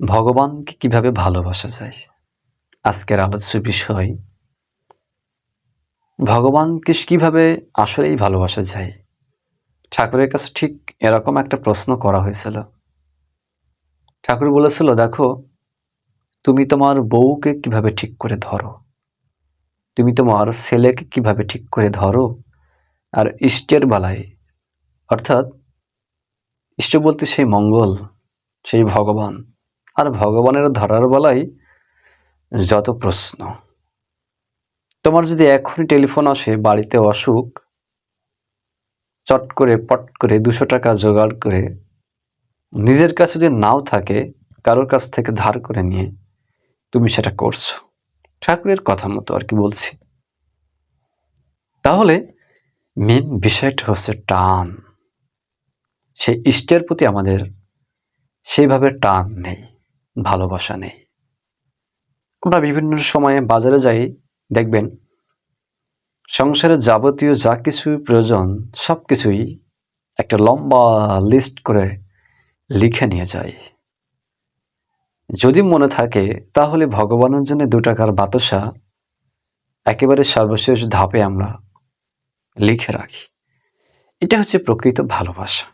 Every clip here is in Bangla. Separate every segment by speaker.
Speaker 1: ভগবানকে কীভাবে ভালোবাসা যায়? আজকের আলোচ্য বিষয়, ভগবানকে কীভাবে আসলেই ভালোবাসা যায়? ঠাকুরের কাছে ঠিক এরকম একটা প্রশ্ন করা হয়েছিল। ঠাকুর বলেছিল, দেখো, তুমি তোমার বউকে কীভাবে ঠিক করে ধরো? তুমি তোমার ছেলেকে কীভাবে ঠিক করে ধরো? আর ইষ্টের বেলায়, অর্থাৎ ইষ্ট বলতে সেই মঙ্গল, সেই ভগবান আর ভগবানের ধরার বলাই যত প্রশ্ন। তোমার যদি এখনই টেলিফোন আসে, বাড়িতে অসুখ, চট করে, পট করে দুশো টাকা জোগাড় করে, নিজের কাছে যদি নাও থাকে, কারোর কাছ থেকে ধার করে নিয়ে তুমি সেটা করছ। ঠাকুরের কথা মতো আর কি বলছি। তাহলে মেন বিষয়টা হচ্ছে টান। সেই ইষ্টের প্রতি আমাদের সেইভাবে টান নেই। ভালোবাসা নেই। আমরা বিভিন্ন সময়ে বাজারে যাই, দেখবেন সংসারের যাবতীয় যা কিছু প্রয়োজন সব কিছুই একটা লম্বা লিস্ট করে লিখে নিয়ে যাই। যদি মনে থাকে, তাহলে ভগবানের জন্য দু টাকার বাতাসা একেবারে সর্বশেষ ধাপে আমরা লিখে রাখি। এটা হচ্ছে প্রকৃত ভালোবাসা।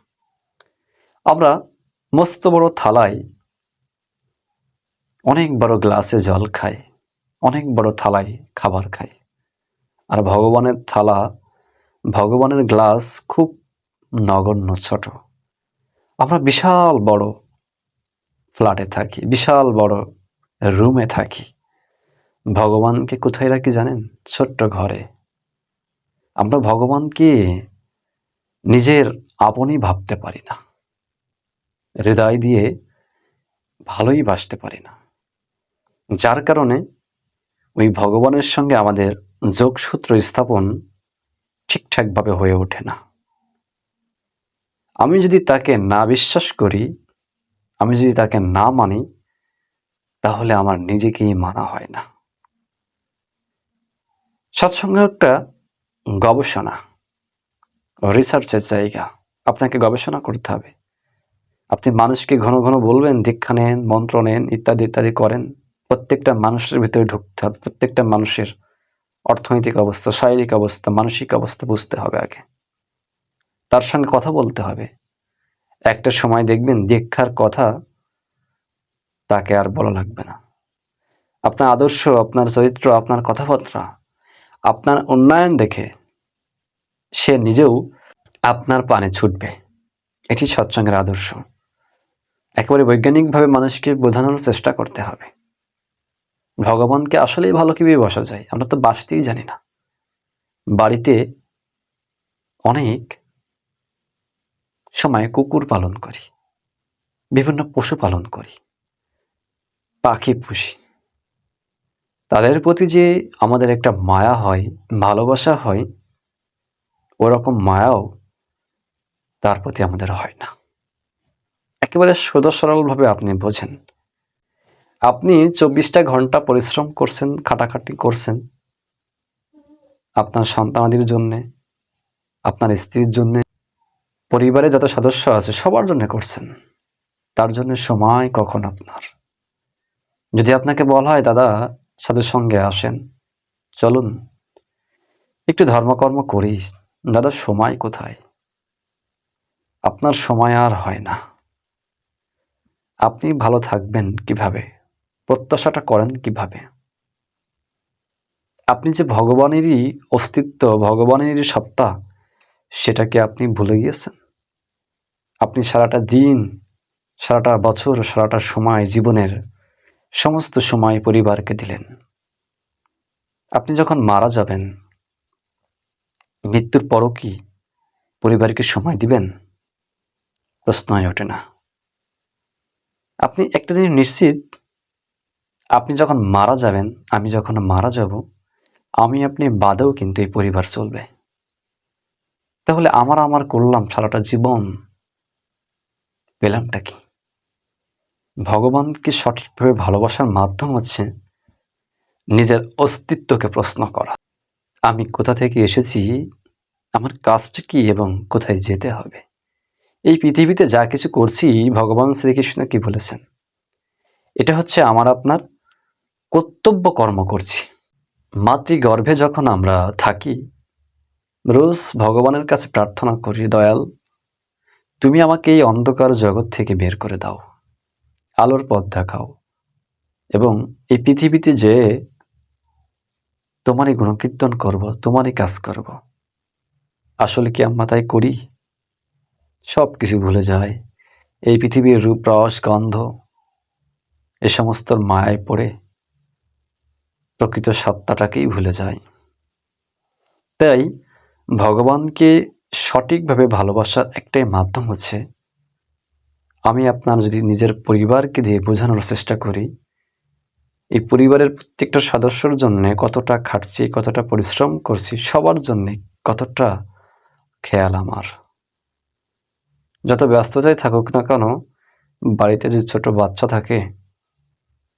Speaker 1: আমরা মস্ত বড় থালায় অনেক বড় গ্লাসে জল খায় অনেক বড় থালায় খাবার খাই। আর ভগবানের থালা, ভগবানের গ্লাস খুব নগণ্য ছোট। আমরা বিশাল বড় ফ্ল্যাটে থাকি, বিশাল বড় রুমে থাকি। ভগবানকে কোথায় রাখি জানেন? ছোট্ট ঘরে। আমরা ভগবানকে নিজের আপনই ভাবতে পারি না। হৃদয় দিয়ে ভালোই বাসতে পারি না। যার কারণে ওই ভগবানের সঙ্গে আমাদের যোগসূত্র স্থাপন ঠিকঠাকভাবে হয়ে ওঠে না। আমি যদি তাকে না বিশ্বাস করি, আমি যদি তাকে না মানি, তাহলে আমার নিজেকেই মানা হয় না। সৎসঙ্গ একটা গবেষণা রিসার্চের জায়গা। আপনাকে গবেষণা করতে হবে। আপনি মানুষকে ঘন ঘন বলবেন, দীক্ষা নেন, মন্ত্র নেন, ইত্যাদি ইত্যাদি করেন। প্রত্যেকটা মানুষের ভিতরে ঢুকতে হবে, প্রত্যেকটা মানুষের অর্থনৈতিক অবস্থা, শারীরিক অবস্থা, মানসিক অবস্থা বুঝতে হবে আগে। তার সঙ্গে কথা বলতে হবে। একটা সময় দেখবেন দীক্ষার কথা তাকে আর বলা লাগবে না। আপনার আদর্শ, আপনার চরিত্র, আপনার কথাবার্তা, আপনার উন্নয়ন দেখে সে নিজেও আপনার পানে ছুটবে। এটি সৎসঙ্গের আদর্শ। একেবারে বৈজ্ঞানিকভাবে মানুষকে বোঝানোর চেষ্টা করতে হবে। ভগবানকে আসলেই ভালো কীভাবে বসা যায়, আমরা তো বাসতেই জানি না। বাড়িতে অনেক সময় কুকুর পালন করি, বিভিন্ন পশু পালন করি, পাখি পুষি। তাদের প্রতি যে আমাদের একটা মায়া হয়, ভালোবাসা হয়, ওরকম মায়াও তার প্রতি আমাদের হয় না। একেবারে সোজা সরলভাবে আপনি বোঝেন আপনি চব্বিশটা ঘণ্টা পরিশ্রম করছেন খাটাখাটি করছেন আপনার সন্তানাদির জন্যে, আপনার স্ত্রীর জন্যে পরিবারে যত সদস্য আছে সবার জন্য করছেন। তার জন্য সময় কখন আপনার? যদি আপনাকে বলা হয়, দাদা, সাধুর সঙ্গে আসেন, চলুন, একটু ধর্মকর্ম করি। দাদা, সময় কোথায়? আপনার সময় আর হয় না। আপনি ভালো থাকবেন কীভাবে? প্রত্যাশাটা করেন কীভাবে? আপনি যে ভগবানেরই অস্তিত্ব, ভগবানেরই সত্তা সেটাকে আপনি ভুলে গিয়েছেন? আপনি সারাটা দিন, সারাটা বছর, সারাটা সময় জীবনের সমস্ত সময় পরিবারকে দিলেন। আপনি যখন মারা যাবেন, মৃত্যুর পরও কি পরিবারকে সময় দিবেন? প্রশ্নই ওঠে না। আপনি একটা জিনিস নিশ্চিত আপনি যখন মারা যাবেন, আমি যখন মারা যাব, আমি আপনি বাদেও কিন্তু এই পরিবার চলবে। তাহলে আমার আমার করলাম সারাটা জীবন, পেলামটা কি? ভগবানকে সঠিকভাবে ভালোবাসার মাধ্যম হচ্ছে নিজের অস্তিত্বকে প্রশ্ন করা? আমি কোথা থেকে এসেছি? আমার কাজটা কি এবং কোথায় যেতে হবে? এই পৃথিবীতে যা কিছু করছি, ভগবান শ্রীকৃষ্ণ কি বলেছেন? এটা হচ্ছে আমার, আপনার কর্তব্য কর্ম করছি। মাতৃগর্ভে যখন আমরা থাকি, রোজ ভগবানের কাছে প্রার্থনা করি, দয়াল, তুমি আমাকে এই অন্ধকার জগৎ থেকে বের করে দাও, আলোর পথ দেখাও এবং এই পৃথিবীতে যে তোমারই গুণকীর্তন করব, তোমারই কাজ করব, আসলে কি আমরা তাই করি? সব কিছু ভুলে যায়। এই পৃথিবীর রূপ, রস, গন্ধ, এ সমস্ত মায়ায় পড়ে প্রকৃত সত্তাটাকেই ভুলে যায়। তাই ভগবানকে সঠিকভাবে ভালোবাসার একটাই মাধ্যম হচ্ছে, আমি আপনার যদি নিজের পরিবারকে দিয়ে বোঝানোর চেষ্টা করি, এই পরিবারের প্রত্যেকটা সদস্যর জন্য কতটা খাটছি, কতটা পরিশ্রম করছি, সবার জন্যে কতটা খেয়াল আমার। যত ব্যস্ততায় থাকুক না কেন, বাড়িতে যদি ছোট বাচ্চা থাকে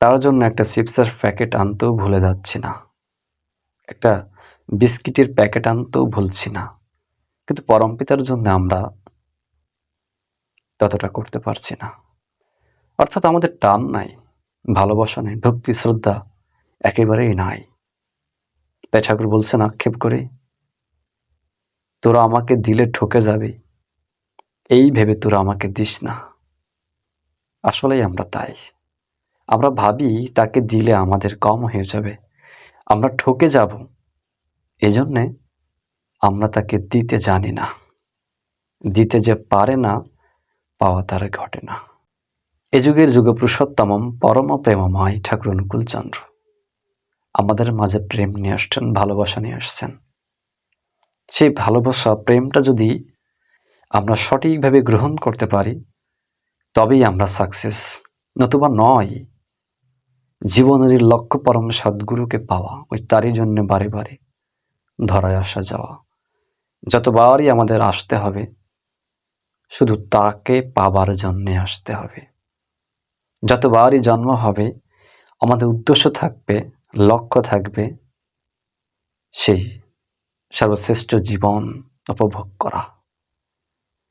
Speaker 1: তার জন্য একটা চিপসের প্যাকেট আনতেও ভুলে যাচ্ছি না। একটা বিস্কিটের প্যাকেট আনতেও ভুলছি না। কিন্তু পরম পিতার জন্য আমরা ততটা করতে পারছি না। অর্থাৎ আমাদের টান নাই, ভালোবাসা নেই, ভক্তি, শ্রদ্ধা একেবারেই নাই। তাই ঠাকুর বলছেন, আক্ষেপ করে, তোরা আমাকে দিলে ঠকে যাবে, এই ভেবে তোরা আমাকে দিস না। আসলেই আমরা তাই। আমরা ভাবি তাকে দিলে আমাদের কম হয়ে যাবে। আমরা ঠকে যাব। এজন্যে আমরা তাকে দিতে জানি না। দিতে যে পারে না, পাওয়া তার ঘটে না। এ যুগের যুগ পুরুষোত্তমম পরম প্রেমময় ঠাকুর অনুকূল চন্দ্র। আমাদের মাঝে প্রেম নিয়ে আসছেন, ভালোবাসা নিয়ে আসছেন। সেই ভালোবাসা, প্রেমটা যদি আমরা সঠিকভাবে গ্রহণ করতে পারি, তবেই আমরা সাকসেস নতুবা নয়। জীবনের লক্ষ্য পরম সদ্গুরুকে পাওয়া, ওই তারই জন্য বারে বারে ধরায় আসা যাওয়া। যতবারই আমাদের আসতে হবে, শুধু তাকে পাবার জন্যে আসতে হবে। যতবারই জন্ম হবে, আমাদের উদ্দেশ্য থাকবে, লক্ষ্য থাকবে, সেই সর্বশ্রেষ্ঠ জীবন উপভোগ করা।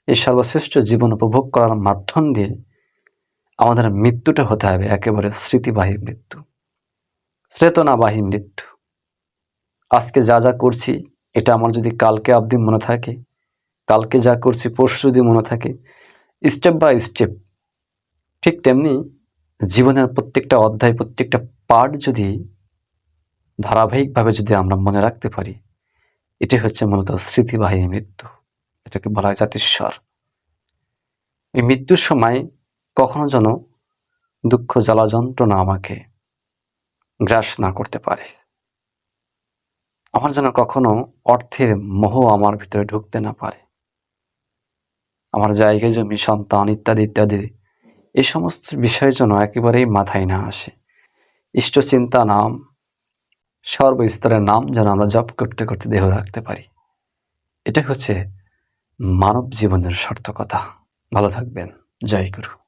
Speaker 1: এই সর্বশ্রেষ্ঠ জীবন উপভোগ করার মাধ্যম দিয়ে আমাদের মৃত্যুটা হতে হবে, একেবারে স্মৃতিবাহী মৃত্যু। চেতনাবাহী মৃত্যু। আজকে যা যা করছি, এটা আমার যদি কালকে অবধি মনে থাকে, কালকে যা করছি পরশু যদি মনে থাকে স্টেপ বাই স্টেপ ঠিক তেমনি জীবনের প্রত্যেকটা অধ্যায়, প্রত্যেকটা পার্ট যদি ধারাবাহিকভাবে যদি আমরা মনে রাখতে পারি এটাই হচ্ছে মূলত স্মৃতিবাহী মৃত্যু। এটাকে বলা হয় জাতিস্বর। এই মৃত্যুর সময় কখনো যেন দুঃখ জ্বালা যন্ত্রণা আমাকে গ্রাস না করতে পারে। আমার যেন কখনো অর্থের মোহ আমার ভিতরে ঢুকতে না পারে। আমার জায়গায় জমি, সন্তান ইত্যাদি ইত্যাদি এই সমস্ত বিষয়ের জন্য একেবারেই মাথায় না আসে। ইষ্টচিন্তা নাম, সর্বস্তরের নাম যেন আমরা জপ করতে করতে দেহ রাখতে পারি। এটা হচ্ছে মানব জীবনের সার্থকতা। ভালো থাকবেন। জয় গুরু।